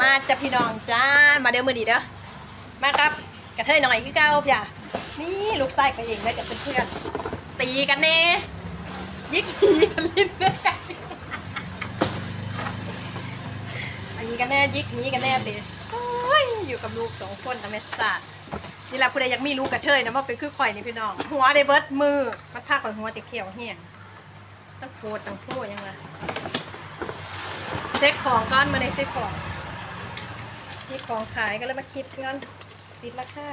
มาจับพี่น้องจ้า มาเด้อมือดีเด้อ มาครับ กระเทยหน่อยคือเก้าพี่อะนี่ลูกไส้ไปเองได้กับเพื่อนๆตีกันแน่ยิกหีกันลิ้นแน่ตีกันแน่ยิกหีกันแน่ตีโอ้ยอยู่กับลูกสองคนแต่ไม่สาดนี่แหละผู้ใดอยากมีลูกกระเทยนะว่าเป็นคือข่อยนี่พี่น้อง หัวได้เบิดมือมันพาข่อยหัวจะเขียวเหี้ยงต้องโพดต้องโพดยังไงเซ็กของก้อนมาในเซ็กของ มีของขายก็เลยมาคิดเงินติดราคา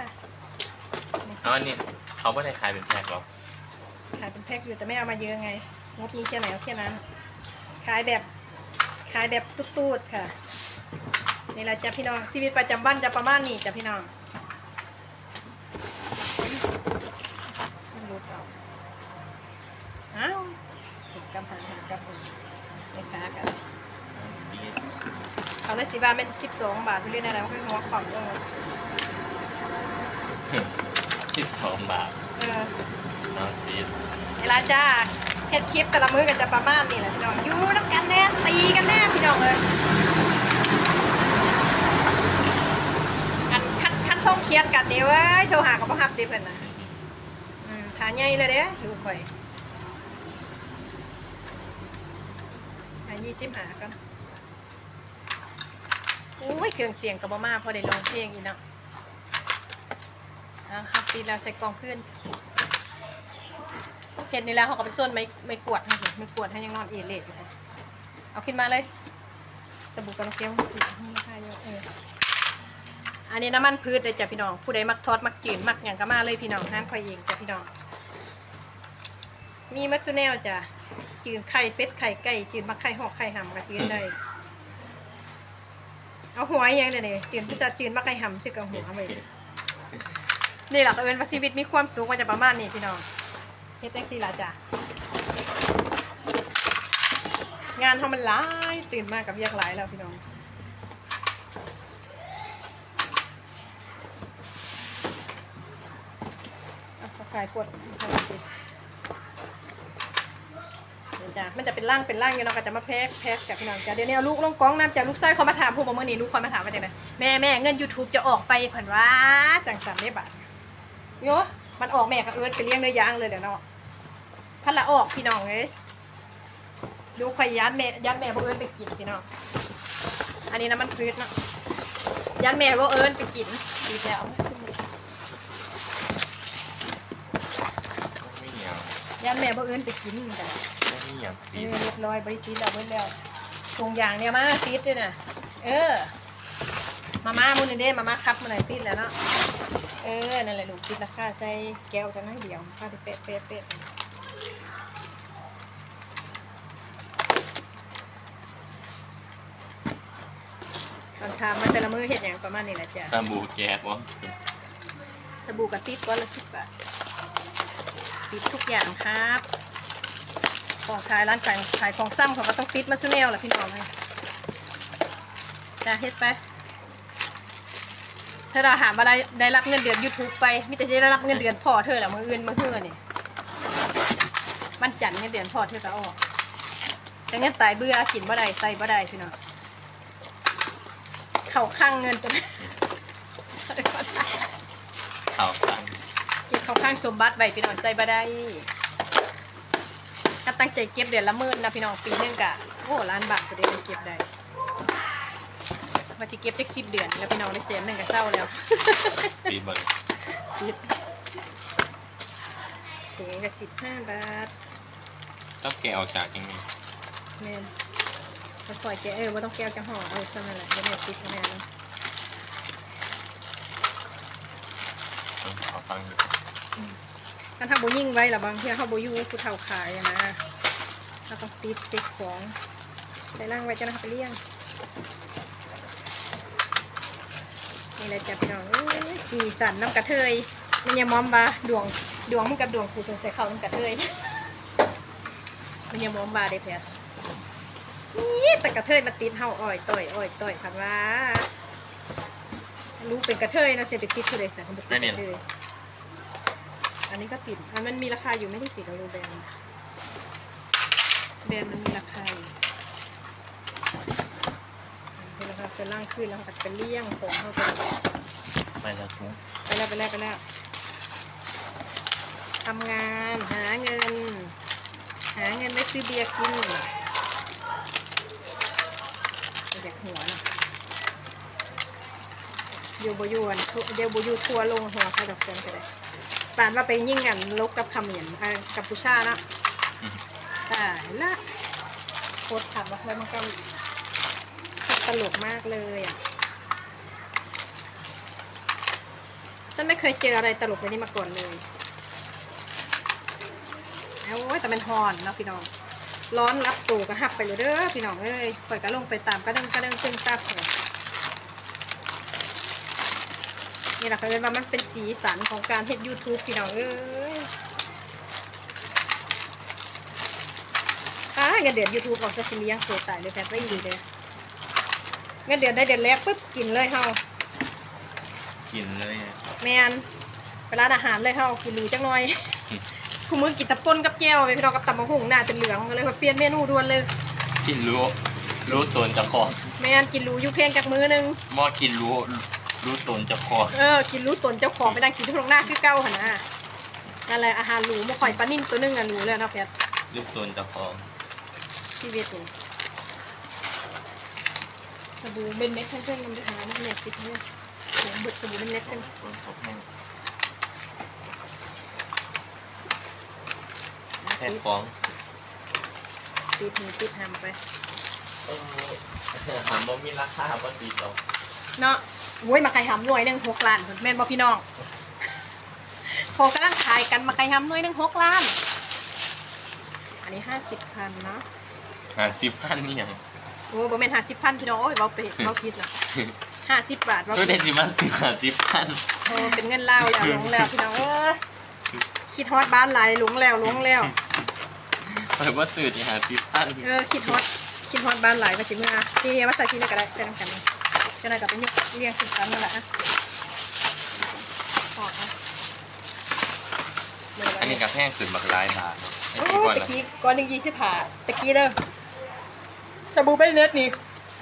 เอาอันนี้เขาไม่ได้ขายเป็นแพ็คหรอกขายเป็นแพ็คอยู่แต่ไม่เอามาเยอะไงงบมีแค่ไหนเอาแค่นั้น ขายแบบขายแบบตูดๆค่ะนี่แหละจ้ะพี่น้องชีวิตประจำวันจะประมาณนี้จ้ะพี่น้องมันรู้เปล่าอ้าวถูกกำหันหากำหันไม่ค้ากันดี เขาเลยสิบาทเป็นสิบสองบาทไปเรื่อยๆแล้วค่อยหัวของจังเลยสิบสองบาทเออน้องดีเวลาจ้าเฮ็ดคลิปแต่ละมื้อก็จะประมาณนี้แหละพี่น้องอยู่น้ำกันแน่ตีกันแน่พี่น้องเลยอันคันคันส่งเครียดกันเดียวเว้ยโทรหากับพ่อฮับเดีเพิ่นนะอืมถาใหญ่เลยเด้อยู่ข่อยหายี่สิบหากัน โอ้ยเครื่องเสียงกับบ่มาพอได้ลองเพลงอีกเนาะอะครับตีแล้วใส่กองเพื่อนเห็นนี่แล้วเขาก็ไปส้นไม่ไม่กวดให้เห็นไม่กวดให้ยังนอนเอเลดอยู่ค่ะเอาขึ้นมาเลยสบู่กันเกี๊ยวอีกนี่ค่ะเยอะเอออันนี้น้ำมันพืชเลยจ้ะพี่น้อง ผู้ใดมักทอดมักจืดมักอย่างก็มาเลยพี่น้องห้านคอยเองจ้ะพี่น้อง มีมัตสุแนลจ้ะจืดไข่เป็ดไข่ไก่จืดมักไข่หอกไข่หำก็จืดได้ เอาหัวยังเนี่ยนี่จืดจะจืดมักไข่หำสิกับหัวไปนี่แหละเอิญว่าชีวิตมีความสุขมันจะประมาณนี้พี่น้องเฮ็ดแท็กซี่ละจ้ะงานทำมันหลายตื่นมากกับเรียกหลายแล้วพี่น้องอะขอขายกดเดี๋ยว จ้ะมันจะเป็นร่างเป็นร่างอยู่เนาะก็จะมาแพ็คแพ็คกับพี่น้องจ้ะเดี๋ยวนี้เอาลูกลงกล้องน้ำจาลูกไส้เขามาถามผู้บอกเมื่อนี้ลูกคอยมาถามว่าจังไงแม่แม่เงิน YouTube จะออกไปผ่านว่าจังสันได้บัตโยมันออกแม่กับเอิร์ธไปเลี้ยงเนื้อย่างเลยเดี๋ยวเนาะพันละออกพี่น้องเลยดูข่อยยัดแม่ยัดแม่พวกเอิญไปกินพี่น้องอันนี้น้ำมันพืชเนาะยัดแม่พวกเอิญไปกินดีแล้วยัดแม่พวกเอิญไปกินกัน ไม่เหนียวเอดีอเรียบร้อยบริจิตแล้วเบิดแล้วถุงยางเนี่ยมาติดด้วยนะเออ มาม่ามุนเด้มาม่าคับมาไหนอยติดแล้วเนาะ เออ นั่นแหละลูกติดราคาใส่แก้วจะน้อยเดียวค่าที่เป๊ะเป๊ะเป๊ะตอนทำมาแต่ละมือเห็ดอย่างประมาณนี้แหละจ้ะตาบูแก๊สวะสบู่กระติบก้อนละสิบบาทติดทุกอย่างครับ ของขายร้านขายขายของซ้ำเขาก็ต้องติดมาสุเนลแหละพี่น้องเลยจ้ะเฮ็ดไป ถ้าเราหาอะไรได้รับเงินเดือน YouTube ไปมิแต่จะได้รับเงินเดือนพ่อเธอแหละมืออื่นมือเฮือนี่มันจันทร์เงินเดือนพ่อเธอก็ออกแต่เงินตายเบื่อกินบ่ได้ใส่บ่ได้พี่น้องเข่าข้างเงินตัวนั้นเขาตั้งกินเข้าข้างสมบัติไว้พี่น้องใส่บ่ได้ ถ้าตั้งใจเก็บเดือนละหมื่นนะพี่น้องปีหนึงกะโอ้ล้านบาทก็ได้เก็บได้มาสิเก็บจักสิบเดือนแล้วพี่น้องได้แสนหนึ่งก็เศร้าแล้วปีเบิร์คิดถุงก็สิบห้าบาทต้องแกะออกจากยังไงแม่นก็ปล่อยแกะเออว่าต้องแก้วจะห่อเอาซะนั่นแหละเดี๋ยวแม่ติดแม่แล้วเขาตั้ง อยู่ถ้าโบยิ่งไว้ละบางทีเขาโบยูผู้เฒ่าขายนะเราต้องติดเซ็กของใส่ล่างไว้จะนะครับไปเลี้ยงนี่แหละจ้ะพี่น้องสีสันน้ำกระเทยมันยังมอมบาดวงดวงมันกับดวงผู้สงสัยเขาน้ำกระเทยมันยังมอมบาได้เพียนี่แต่กระเทยมาติดเฮาอ่อยต่อยอ่อยต่อยคันว่ารู้เป็นกระเทยเนาะเสียไปติดเทเลยสันเขาบอกติดกระเทย อันนี้ก็ติดอันมันมีราคาอยู่ไม่ได้ติดเราดูแบรนด์แบรนด์มันมีราคาอยู่เป็นราคาเสร็จล่างขึ้นแล้วเราก็จะไปเลี่ยงของเข้าไปไปแล้วทุกไปแล้วไปแล้วไปแล้วทำงานหาเงิน หาเงินไม่ซื้อเบียร์กินเด็กหัวนะโยโบยูอันทุเดยวโบยูทัวร์ลงหัวใครดอกเกินก็ได้ ปานว่าไปยิ่งกันลบกับคำเหมียนอ่ากับปูชาเนาะตายละโคตรขับว่าแล้วมันก็ตลกมากเลยอะฉันไม่เคยเจออะไรตลกแบบนี้มาก่อนเลยเอาโอ้ยแต่มันฮอนเนาะพี่น้อง ร้อนรับตูก็หักไปเลยเด้อพี่น้องเอ้ยปล่อยกระลงไปตามกระเด้งกระเด้งซึ่งซาบหัว นี่แหละเขาเรียกว่ามันเป็นสีสันของการเฮ็ด YouTube พี่น้องเอ้ยอ่าเงินเดือน YouTube ออกซะสิเลี้ยงโซตายเลยแพทย์ไม่ดีเลยเงินเดือนได้เดือนแรกปุ๊บกินเลยเฮากินเลยอะแมนไปร้านอาหารเลยเฮากินหรูจังหน่อย คุณมือกินตะป่นกับแจ่วไปพี่น้องกับตำมะฮุ่งหน้าจะเหลืองก็เลยมาเปลี่ยนเมนูด่วนเลย กินรู้ รู้ตนเจะคองแมนกินหรูอยูเพลงจากมือหนึงหม้อกินรู้ รู้ตนเจะคองเออ กินรู้ตนเจ้าของไปนั่งกินที่ตรงหน้าคือเก้าหันนะนั่นแหละอาหารหรูมาข่อยปลานิ่มตัวหนึงอะหรูเลยเนาะแพทรู้ตนเจะคองชีวิตนี่สบู่เป็นเม็ดเส้นๆมันจะหามันเนี่ยติดเนี่ยโหเบิดสบู่เป็นเม็ดเส้นฝนตกแห้งแค่ฟ้องติดหูติดหำไปเออหาบ่มีราคาบ่ตีต่อ เนาะโว้ยมาใครหำหน่วยหนึ่งหกล้านแม่นบ่พี่น้องพอกำลังขายกันมาใครหำหน่วยหนึ่งหกล้าน อันนี้ห้าสิบพันเนาะหาสิบพันนี่ยังโอ้บ่แม่นห้าสิบพันพี่น้องโอ้ยเบาไปเบาผิดนะห้าสิบบาทเบาก็ผิได้ดสิมาสิหาสิบพันโอ้เป็นเงินลาวแล้วหลงแล้วพี่น้องเออคิดฮอดบ้านหลายหลงแล้วหลงแล้วเปิดว่าสื่อที่หาสิบพันเออคิดฮอดคิดฮอดบ้านหลายมาสิเมื่อที่มาใส่ที่นี่ก็ได้ใส่น้ำกันเลย จะได้กลับไปยกเรียงสิบสามนั่นแหละอะออกอะเดี๋ยวไว้อันนี้กับแพงขึ้นบักหลายบาทไอ้โอ้ที่ก่อนตะละกี้ก้อนหนึ่งยี่สิบห้าตะกี้เด้อสบู่ไม่ได้เน็ตนี่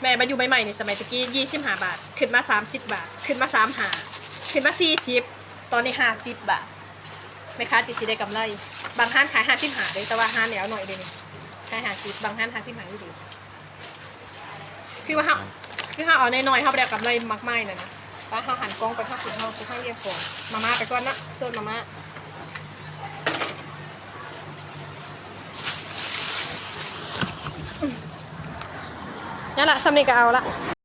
แม่มาอยู่ใหม่ๆนี่สมัยตะกี้ยี่สิบห้าบาท ขึ้นมาสามสิบบาท ขึ้นมาสามหาขึ้นมาสี่สิบตอนนี้ห้าสิบบาทแม่ค้าจิสิได้กำไร บางห้านขายห้าสิบหาเลยแต่ว่าห้านเหนียวหน่อยเดียวนี่ขายห้าสิบบางห้านห้าสิบหาอยู่ดีคือว่าห้า คือห้าเอาน้อยๆห้าไปได้กำไรมากไม่นะนะป้าห้าหันกล้องไปห้าสิบห้าไปห้าเรียกของมาม่าไปก่อนนะเชิญมาม่านั่นแหละสำเนียงก็เอาละ